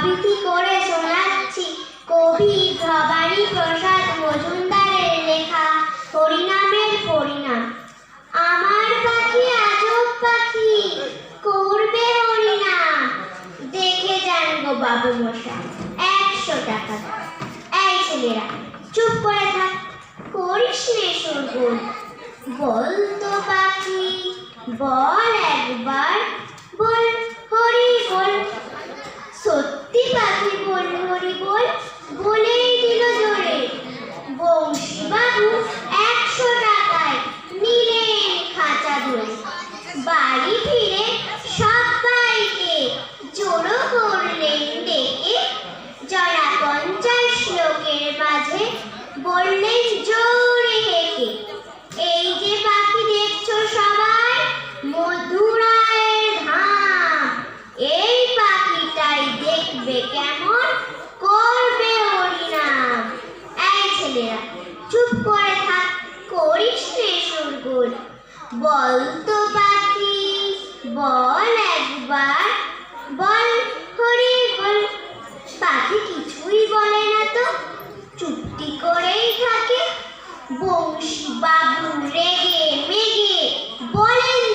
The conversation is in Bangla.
আবৃত্তি করে শোনাচ্ছি। কবি ভবানী প্রসাদ মজুমদারের লেখা, হরিনামের পরিণাম। আমার পাখি, আজব পাখি, করবে হরিনাম। দেখে যান গো বাবু মশাই, একশো টাকা। এই ছেলেরা, চুপ করে থাক, করিস নে সরগোল বল তো পাখি, বল একবার বল হরি বল সত্যি পাখি বল হরি বল বলেই দিল জোরে বংশী বাবু একশো টাকায় নিলেন খাঁচা ধরে। বাড়ি ফিরে সবাইকে জোড়ো করলেন ডেকে। যারা পঞ্চাশ লোকের মাঝে বললেন, জোরে হেঁকে এই যে পাখি দেখছ সবাই, মধুরায়ের ধাম। এই পাখিটাই দেখবে কেমন করবে হরিনাম এই ছেলেরা চুপ করে থাক করিস রে সুরগুল বল তো পাখি, বল একবার, বল, হরি বল। পাখি কিছুই বলে না তো। চুপটি করেই থাকে। বংশী বাবু রেগে মেগে বলেন